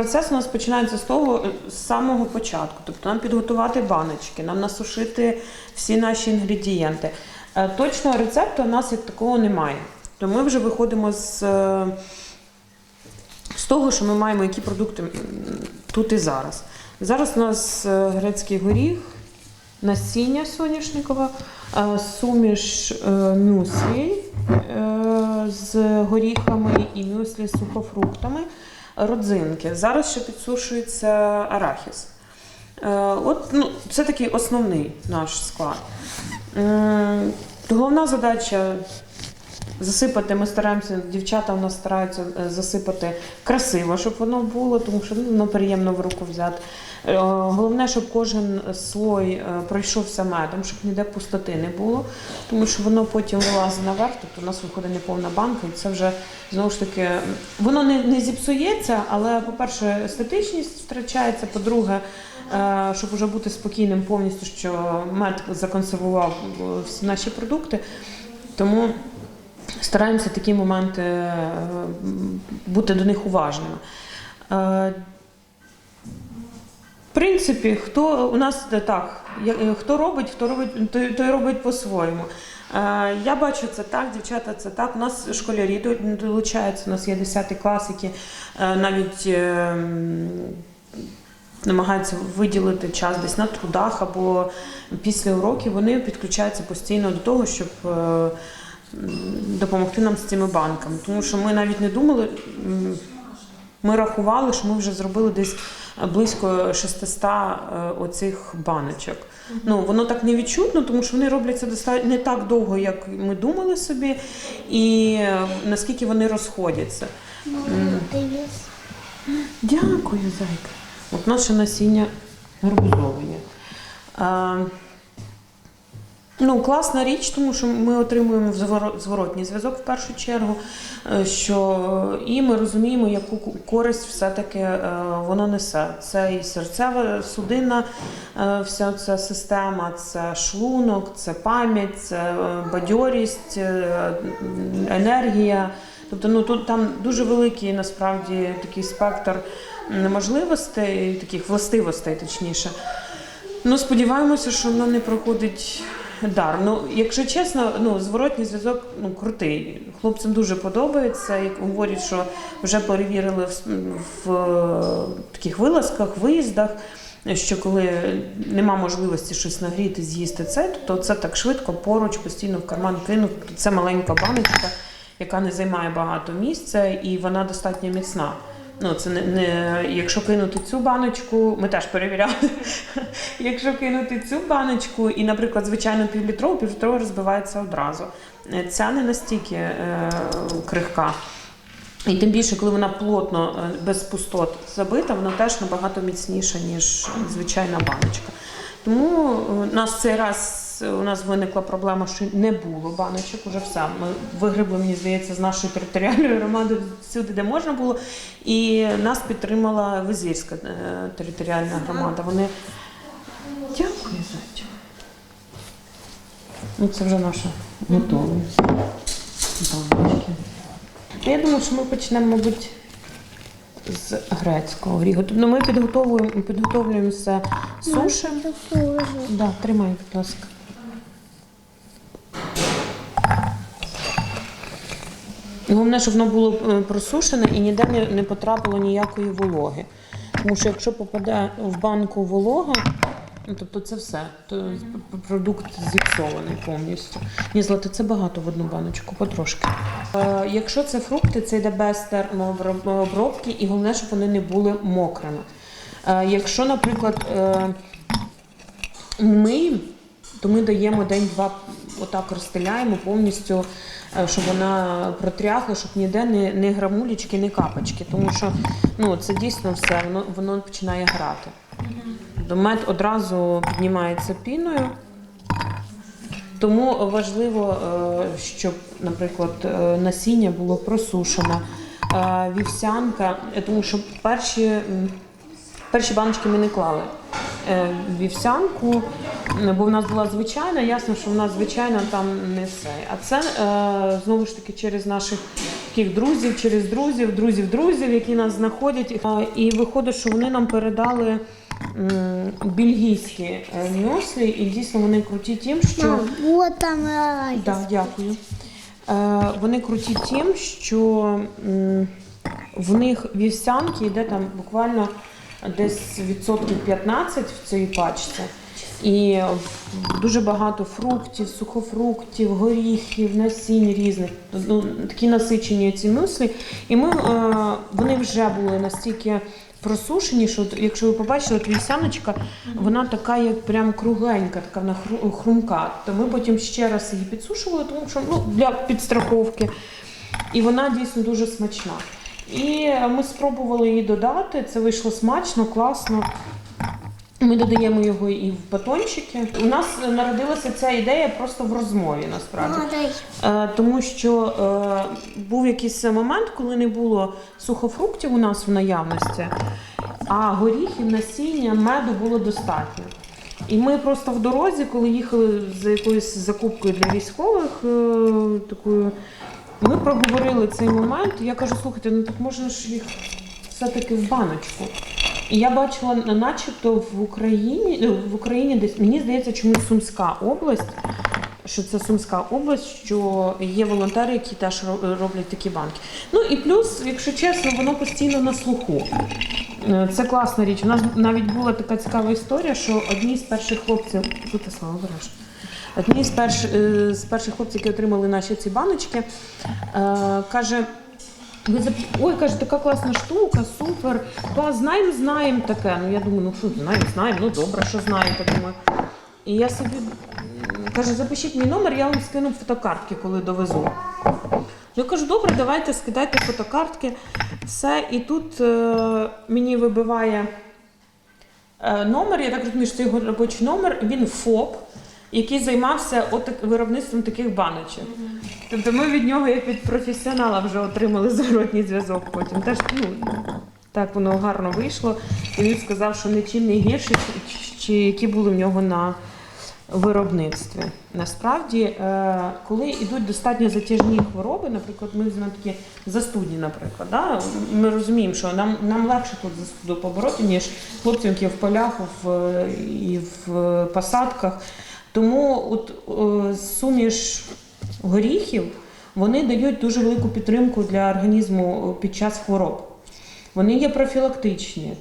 Процес у нас починається з того з самого початку. Тобто нам підготувати баночки, нам насушити всі наші інгредієнти. Е, Точного рецепту у нас як такого немає. То ми вже виходимо з, е, з того, що ми маємо, які продукти тут і зараз. Зараз у нас е, грецький горіх, насіння соняшникове, е, суміш е, мюслі е, з горіхами і мюслі з сухофруктами, родзинки. Зараз ще підсушується арахіс. Е, От, ну, це такий основний наш склад. Головна задача засипати. Ми стараємося, дівчата у нас стараються е, засипати красиво, щоб воно було, тому що ну, приємно в руку взяти. Е, Головне, щоб кожен слой е, пройшовся медом, щоб ніде пустоти не було, тому що воно потім вилазить наверх, тобто у нас виходить неповна банка, і це вже знову ж таки воно не, не зіпсується, але, по-перше, естетичність втрачається, по-друге, щоб вже бути спокійним повністю, що мед законсервував всі наші продукти. Тому стараємося такі моменти е, бути до них уважними. Е, В принципі, хто у нас е, так, хто робить, хто робить, той, той робить по-своєму. Я бачу це так, дівчата це так. У нас школярі до- долучаються, у нас є 10 клас, які навіть намагаються виділити час десь на трудах або після уроків. Вони підключаються постійно до того, щоб допомогти нам з цими банками. Тому що ми навіть не думали. Ми рахували, що ми вже зробили десь близько 600 е, оцих баночок. Ну, воно так не відчутно, тому що вони робляться достатньо не так довго, як ми думали собі, і е, наскільки вони розходяться. Дякую, зайка. От наше насіння гарбузове. Ну, класна річ, тому що ми отримуємо зворотній зв'язок в першу чергу, е, що і ми розуміємо, яку користь все-таки е, воно несе. Це і серцева судинна е, вся ця система, це шлунок, це пам'ять, це бадьорість, енергія. Тобто, ну тут там дуже великий насправді такий спектр можливостей, таких властивостей, точніше. Ну, сподіваємося, що воно не проходить дар. Ну, якщо чесно, ну зворотній зв'язок ну крутий. Хлопцям дуже подобається. Як говорять, що вже перевірили в, в е, таких вилазках, виїздах. Що коли нема можливості щось нагріти, з'їсти це, то це так швидко поруч, постійно в карман кинув. Це маленька баночка, яка не займає багато місця, і вона достатньо міцна. Ну, це не, не якщо кинути цю баночку, ми теж перевіряли. якщо кинути цю баночку і, наприклад, звичайно, півлітрову, півлітрова розбивається одразу. Ця не настільки е, крихка. І тим більше, коли вона плотно, е, без пустот забита, вона теж набагато міцніша, ніж звичайна баночка. Тому е, нас цей раз у нас виникла проблема, що не було баночок, уже все. Ми вигребли, мені здається, з нашої територіальної громади всюди, де можна було. І нас підтримала Визірська е, територіальна громада. Вони дякую, зайчик. Ну, це вже наша готовність. Баночки. Я думаю, що ми почнемо, мабуть, з грецького горіху. Тобто ми підготовуємо, підготовлюємося сушем. Да, тримай, будь ласка. Головне, щоб воно було е, просушене і ніде не, потрапило ніякої вологи. Тому що якщо попаде в банку волога, ну, тобто це все, то продукт зіпсований повністю. Ні, злати, це багато в одну баночку, потрошки. Е, якщо це фрукти, це йде без термообробки, і головне, щоб вони не були мокрими. Е, якщо, наприклад, ми, то ми даємо день-два, отак розстеляємо повністю, е, щоб вона протряхла, щоб ніде не, не грамулечки, не капочки. Тому що ну, це дійсно все, воно, воно починає грати. Мед одразу піднімається піною. Тому важливо, е, щоб, наприклад, е, насіння було просушене, вівсянка, тому що перші, перші баночки ми не клали вівсянку, бо в нас була звичайна, ясно, що в нас звичайна там не все. А це е, знову ж таки через наших таких друзів через друзів, друзів, друзів, які нас знаходять. І виходить, що вони нам передали бельгійські е, мюслі, і дійсно вони круті тим, що Мам, вот там. Так, дякую. Е, вони круті тим, що в них вівсянки йде там буквально десь відсотків 15 в цій пачці. І дуже багато фруктів, сухофруктів, горіхів, насінь різних. Ну, такі насичені ці мюслі. І ми, е, вони вже були настільки просушені, що якщо ви побачили, от вівсяночка, вона така, як прям кругленька, така вона хру- хрумка. То ми потім ще раз її підсушували, тому що ну, для підстраховки. І вона дійсно дуже смачна. І ми спробували її додати. Це вийшло смачно, класно. Ми додаємо його і в батончики. У нас народилася ця ідея просто в розмові насправді. Е, Тому що е, був якийсь момент, коли не було сухофруктів у нас в наявності, а горіхів, насіння, меду було достатньо. І ми просто в дорозі, коли їхали за якоюсь закупкою для військових, е, такою, ми проговорили цей момент. Я кажу, слухайте, ну так можна ж їх все-таки в баночку. І я бачила, начебто в Україні, ну, в Україні десь мені здається, чомусь Сумська область, що це Сумська область, що є волонтери, які теж роблять такі банки. Ну і плюс, якщо чесно, воно постійно на слуху. Е, Це класна річ. У нас навіть була така цікава історія, що одні з перших хлопців, тут слава береш. Одні з, перш, е, з перших хлопців, які отримали наші ці баночки, е, каже. Ви зап... Ой, каже, така класна штука, супер. Клас, знаємо, знаємо таке. Ну я думаю, ну що знаємо, знаємо, ну добре, що знаємо, думаю. І я собі каже, запишіть мій номер, я вам скину фотокартки, коли довезу. Я кажу, добре, давайте скидайте фотокартки. Все, і тут е, мені вибиває е, номер, я так розумію, що це його робочий номер, він ФОП, який займався отак, виробництвом таких баночок. Тобто ми від нього, як від професіонала, вже отримали зворотній зв'язок потім. Теж, ну, так воно гарно вийшло. І він сказав, що нічим не гірше, чи, які були в нього на виробництві. Насправді, е, коли йдуть достатньо затяжні хвороби, наприклад, ми знаємо такі застудні, наприклад, да? ми розуміємо, що нам, нам легше тут застуду побороти, ніж хлопцям, які в полях в, і в посадках. Тому от е, суміш горіхів вони дають дуже велику підтримку для організму під час хвороб. Вони є профілактичні.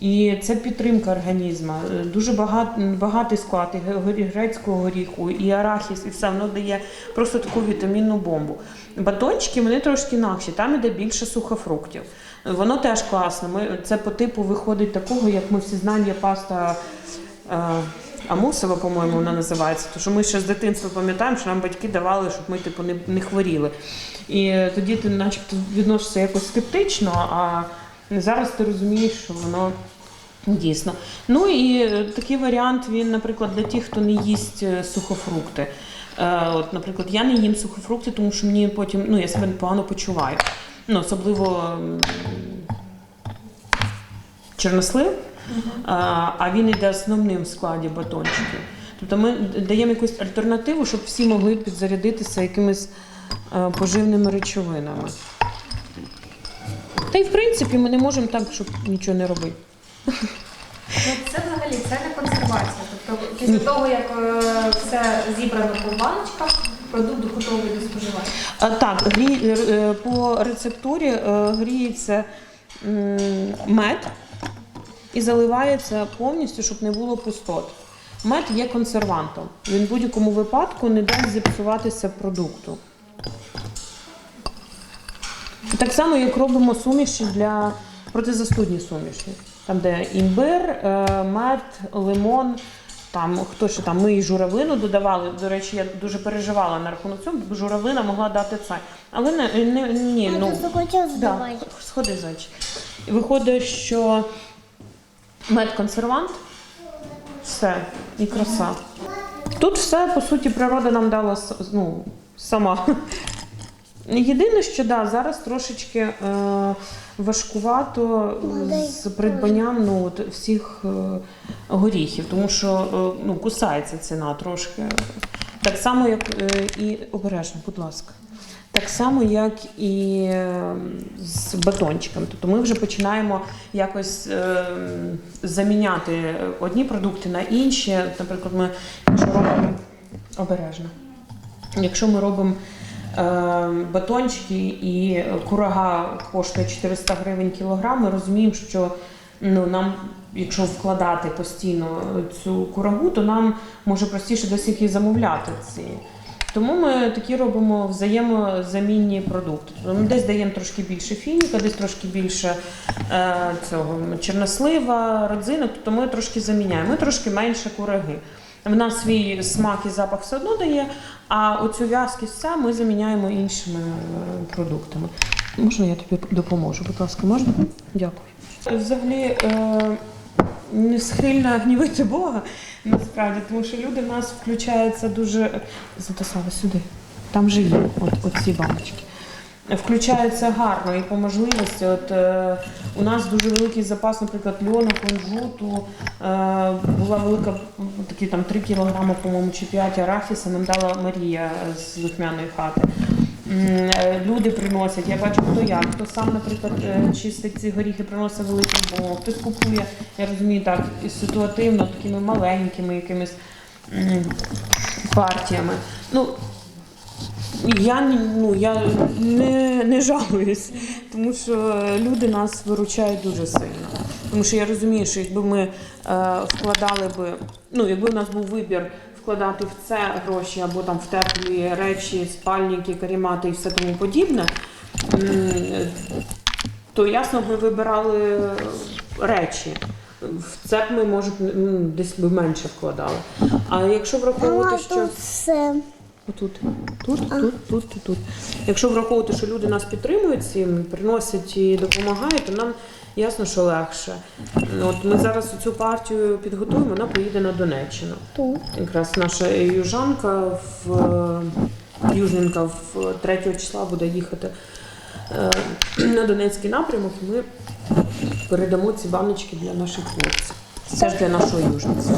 І це підтримка організму. Е, Дуже багат, багатий склад і грецького горіху, і арахіс, і все воно дає просто таку вітамінну бомбу. Батончики вони трошки інакші, там іде більше сухофруктів. Воно теж класно. Ми, це по типу виходить такого, як ми всі знаємо, є паста. Е, Амусова, по-моєму, вона називається. Тому що ми ще з дитинства пам'ятаємо, що нам батьки давали, щоб ми типу не, не хворіли. І е, тоді ти, начебто, відносишся якось скептично, а зараз ти розумієш, що воно дійсно. Ну і е, такий варіант він, наприклад, для тих, хто не їсть е, сухофрукти. Е, От, наприклад, я не їм сухофрукти, тому що мені потім ну, я себе погано почуваю. Ну, особливо чорнослив, а, він йде основним в складі батончиків. Тобто ми даємо якусь альтернативу, щоб всі могли підзарядитися якимись е, поживними речовинами. Та й в принципі ми не можемо так, щоб нічого не робити. Ну, це взагалі це не консервація. Тобто після того, як е, все зібрано по баночках, продукт готовий до споживання. А, так, грі, е, по рецептурі гріється мед і заливається повністю, щоб не було пустот. Мед є консервантом. Він в будь-якому випадку не дасть зіпсуватися продукту. Так само, як робимо суміші для протизастудні суміші. Там, де імбир, е, мед, лимон, там хто ще там, ми і журавлину додавали. До речі, я дуже переживала на рахунок цього, бо журавлина могла дати цей. Але не, не, ні, ну, да, сходи зайчик. Виходить, що мед консервант, все, і краса. Тут все, по суті, природа нам дала ну, сама. Єдине, що да, зараз трошечки е, важкувато з придбанням ну, от, всіх е, горіхів, тому що е, ну, кусається ціна трошки. Так само, як е, і обережно, будь ласка. Так само, як і е, з батончиком. Тобто ми вже починаємо якось е, заміняти одні продукти на інші. Наприклад, ми якщо робимо обережно. Якщо ми робимо е, батончики і курага коштує 400 гривень кілограм, ми розуміємо, що ну, нам, якщо вкладати постійно цю курагу, то нам може простіше їх і замовляти ці. Тому ми такі робимо взаємозамінні продукти. Тобто Ми десь даємо трошки більше фініка, десь трошки більше е, цього чорнослива, родзинок, тобто ми трошки заміняємо, ми трошки менше кураги. Вона свій смак і запах все одно дає, а оцю в'язкість вся ми заміняємо іншими е, продуктами. Можна я тобі допоможу? Будь ласка, можна? Дякую. Взагалі е, не схильна гнівити Бога, насправді, тому що люди в нас включаються дуже. Затасали сюди. Там же є от, от ці баночки. Включаються гарно і по можливості. От е, у нас дуже великий запас, наприклад, льону, кунжуту. Е, була велика, такі там 3 кілограми, по-моєму, чи 5 арахіса нам дала Марія з духмяної хати. Е, Люди приносять, я бачу, хто як, хто сам, наприклад, е, чистить ці горіхи, приносить великий бо хтось купує, я розумію, так, ситуативно, такими маленькими якимись партіями. Ну, я, ну, я не, не жалуюсь, тому що люди нас виручають дуже сильно. Тому що я розумію, що якби ми е, вкладали би, ну якби у нас був вибір вкладати в це гроші або там в теплі речі, спальники, карімати і все тому подібне, то ясно ми вибирали речі. В це б ми, може, десь би менше вкладали. А якщо враховувати, що. тут все. Отут, тут, тут, тут і тут. Якщо враховувати, що люди нас підтримують цим, приносять і допомагають, то нам ясно, що легше. От ми зараз цю партію підготуємо, вона поїде на Донеччину. Тут. Якраз наша южанка в е, южненка в 3 числа буде їхати е, на Донецький напрямок, і ми передамо ці баночки для наших хлопців. Це ж для нашої южниці.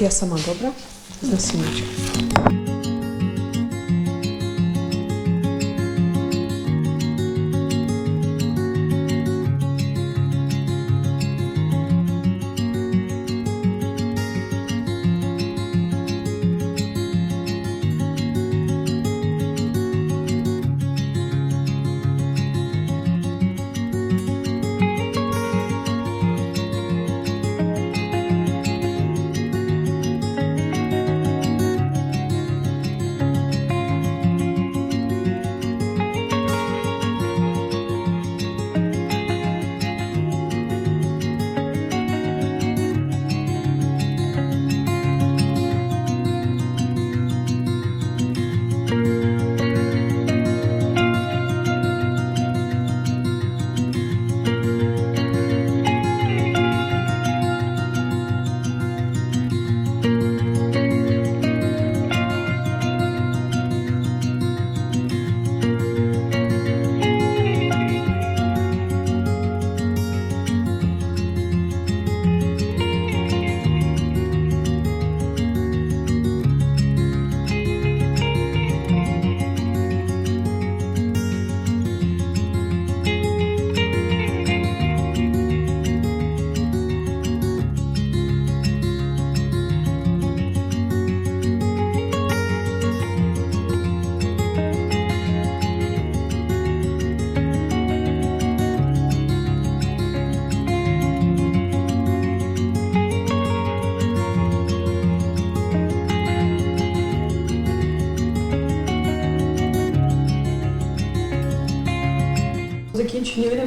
Я сама добре з насіннячком.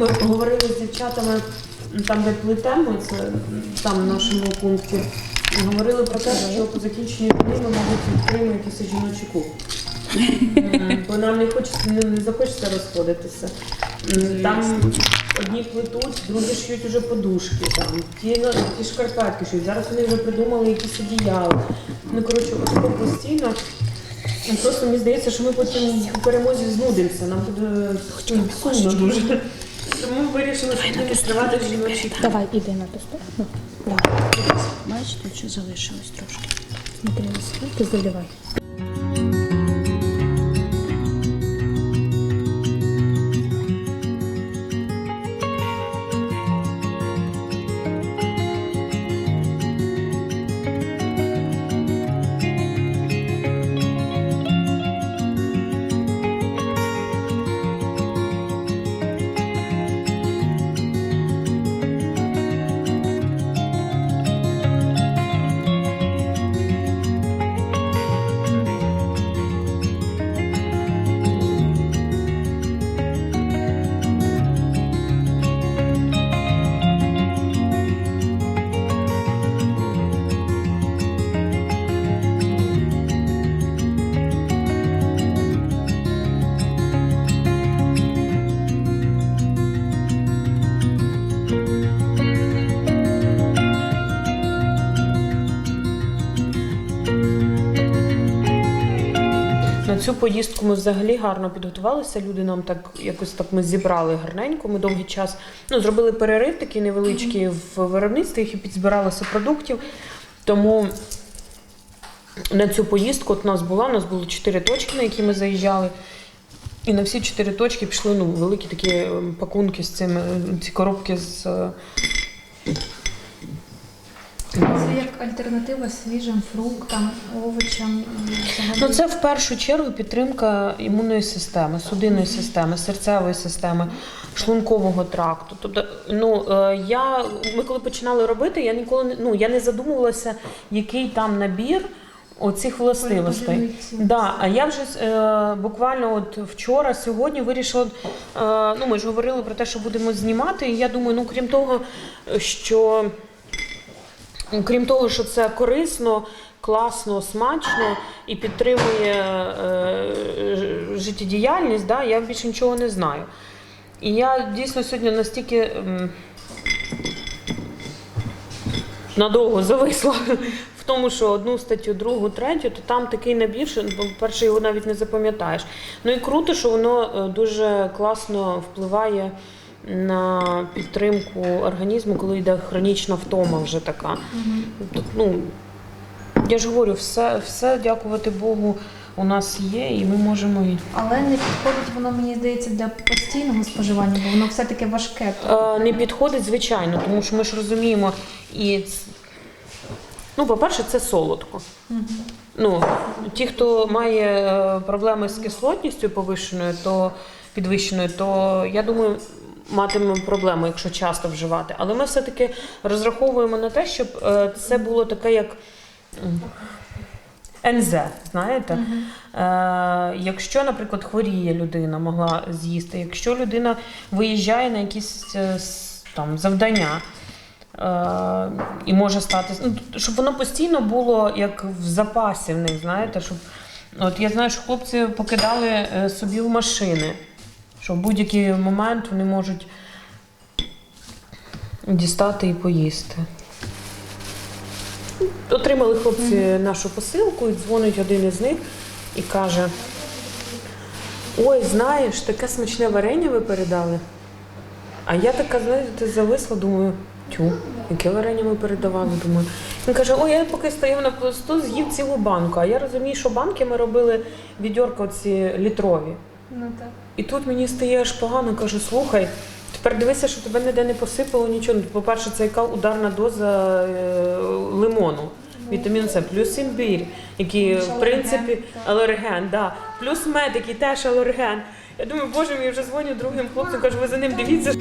Ми говорили з дівчатами там, де плетемо, це там в нашому пункті. Говорили про те, що по закінченню війни ми, мабуть, відкриємо якийсь жіночий клуб. Бо нам не хочеться, не, не захочеться розходитися. Там одні плетуть, другі шьють уже подушки, там, ті, ну, ті шкарпетки шьють. Зараз вони вже придумали якісь одіяла. Ну, коротше, отако постійно. Просто мені здається, що ми потім у перемозі знудимося. Нам буде ну, сумно дуже. Тому ми вирішили відкривати жіночі. Давай, іди на ту сторону. Давай. Бачиш, тут ще залишилось трошки. Смотри, себе, ти заливай. Цю поїздку ми взагалі гарно підготувалися. Люди нам так якось так ми зібрали гарненько. Ми довгий час ну, зробили перерив такий невеличкий в виробництві і підзбиралися продуктів. Тому на цю поїздку от у нас була, у нас було чотири точки, на які ми заїжджали. І на всі чотири точки пішли ну, великі такі ем, пакунки з цими, ці коробки з. Це як альтернатива свіжим фруктам, овочам. Ну, це в першу чергу підтримка імунної системи, судинної системи, серцевої системи, шлункового тракту. Тобто, ну е, я ми коли починали робити, я ніколи не ну я не задумувалася, який там набір оцих властивостей. Да, а я вже е, буквально от вчора, сьогодні вирішила. Е, ну, ми ж говорили про те, що будемо знімати. І я думаю, ну крім того, що крім того, що це корисно, класно, смачно і підтримує е, життєдіяльність, да, я більше нічого не знаю. І я дійсно сьогодні настільки. ем, надовго зависла в тому, що одну статтю, другу, третю, то там такий набір, що ну, по-перше, його навіть не запам'ятаєш. Ну і круто, що воно е, дуже класно впливає на підтримку організму, коли йде хронічна втома вже така. Тобто, ну, я ж говорю, все, все, дякувати Богу, у нас є, і ми можемо і. Але не підходить воно, мені здається, для постійного споживання, бо воно все-таки важке. Е, не підходить, звичайно, тому що ми ж розуміємо, і ну, по-перше, це солодко. Ну, ті, хто має е, проблеми з кислотністю повищеною, то підвищеною, то я думаю, матиме проблему, якщо часто вживати. Але ми все-таки розраховуємо на те, щоб е, це було таке, як. НЗ, знаєте, е, якщо, наприклад, хворіє людина, могла з'їсти, якщо людина виїжджає на якісь е, там завдання е, і може стати, ну, щоб воно постійно було як в запасі в них, знаєте, щоб от я знаю, що хлопці покидали е, собі в машини, що в будь-який момент вони можуть дістати і поїсти. Отримали хлопці нашу посилку і дзвонить один із них і каже: Ой, знаєш, таке смачне варення ви передали. А я така, знаєте, зависла, думаю, тю, яке варення ми передавали? Думаю. Він каже, ой, я поки стояв на посту, з'їв цілу банку. А я розумію, що банки ми робили відьорка ці літрові. Ну так. І тут мені стає аж погано, кажу, слухай, тепер дивися, що тебе ніде не посипало нічого. Ну, По-перше, це яка ударна доза е, лимону. Вітамін С, плюс імбір, який Плюс в принципі алерген, так. алерген, да. плюс мед, який теж алерген. Я думаю, боже я вже дзвоню другим хлопцям, кажу, ви за ним дивіться.